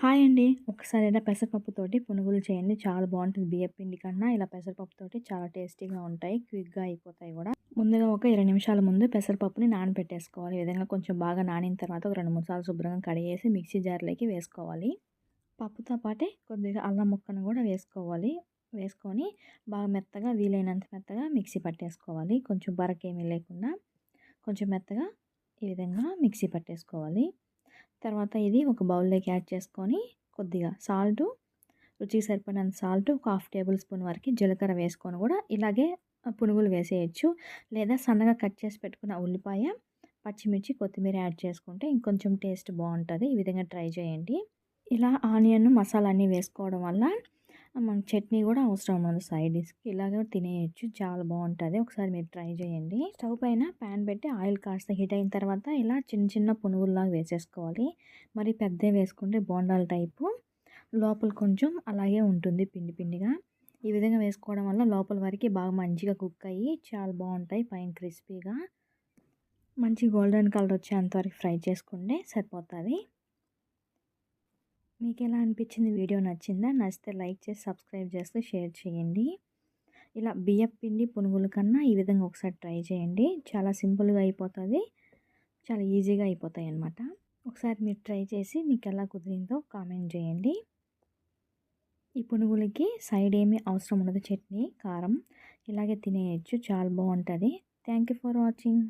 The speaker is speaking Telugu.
హాయ్ అండి. ఒకసారి ఇలా పెసరపప్పుతోటి పునుగులు చేయండి. చాలా బాగుంటుంది. బియ్యం పిండి కన్నా ఇలా పెసరపప్పుతోటి చాలా టేస్టీగా ఉంటాయి. క్విక్గా అయిపోతాయి కూడా. ముందుగా ఒక ఇరవై నిమిషాల ముందు పెసరపప్పుని నానబెట్టేసుకోవాలి. ఈ విధంగా కొంచెం బాగా నానిన తర్వాత ఒక రెండు మూడు సార్లు శుభ్రంగా కడిగేసి మిక్సీ జార్లోకి వేసుకోవాలి. పప్పుతో పాటే కొద్దిగా అల్లం ముక్కను కూడా వేసుకోవాలి. వేసుకొని బాగా మెత్తగా వీలైనంత మెత్తగా మిక్సీ పట్టేసుకోవాలి. కొంచెం బరకేమీ లేకుండా కొంచెం మెత్తగా ఈ విధంగా మిక్సీ పట్టేసుకోవాలి. తర్వాత ఇది ఒక బౌల్లోకి యాడ్ చేసుకొని కొద్దిగా సాల్ట్ రుచికి సరిపడినంత సాల్ట్ ఒక హాఫ్ టేబుల్ స్పూన్ వరకు జీలకర్ర వేసుకొని కూడా ఇలాగే పునుగులు వేసేయచ్చు. లేదా సన్నగా కట్ చేసి పెట్టుకున్న ఉల్లిపాయ పచ్చిమిర్చి కొత్తిమీర యాడ్ చేసుకుంటే ఇంకొంచెం టేస్ట్ బాగుంటుంది. ఈ విధంగా ట్రై చేయండి. ఇలా ఆనియన్ మసాలా అన్నీ వేసుకోవడం వల్ల మనకు చట్నీ కూడా అవసరం ఉండదు సైడ్ డిష్కి ఇలాగే తినేయచ్చు. చాలా బాగుంటుంది. ఒకసారి మీరు ట్రై చేయండి. స్టవ్ పైన ప్యాన్ పెట్టి ఆయిల్ కాస్త హీట్ అయిన తర్వాత ఇలా చిన్న చిన్న పునుగుల్లాగా వేసేసుకోవాలి. మరి పెద్ద వేసుకుంటే బోండాల టైపు లోపల కొంచెం అలాగే ఉంటుంది పిండి పిండిగా. ఈ విధంగా వేసుకోవడం వల్ల లోపల వరకు బాగా మంచిగా కుక్ అయ్యి చాలా బాగుంటాయి. పైన క్రిస్పీగా మంచి గోల్డెన్ కలర్ వచ్చేంతవరకు ఫ్రై చేసుకుంటే సరిపోతుంది. మీకు ఎలా అనిపించింది వీడియో నచ్చిందా? నచ్చితే లైక్ చేసి సబ్స్క్రైబ్ చేస్తే షేర్ చేయండి. ఇలా బియ్యం పిండి పునుగుల కన్నా ఈ విధంగా ఒకసారి ట్రై చేయండి. చాలా సింపుల్గా అయిపోతుంది. చాలా ఈజీగా అయిపోతాయి అన్నమాట ఒకసారి మీరు ట్రై చేసి మీకు ఎలా కుదిరిందో కామెంట్ చేయండి. ఈ పునుగులకి సైడ్ ఏమీ అవసరం ఉండదు. చట్నీ కారం ఇలాగే తినేయచ్చు. చాలా బాగుంటుంది. Thank you for watching.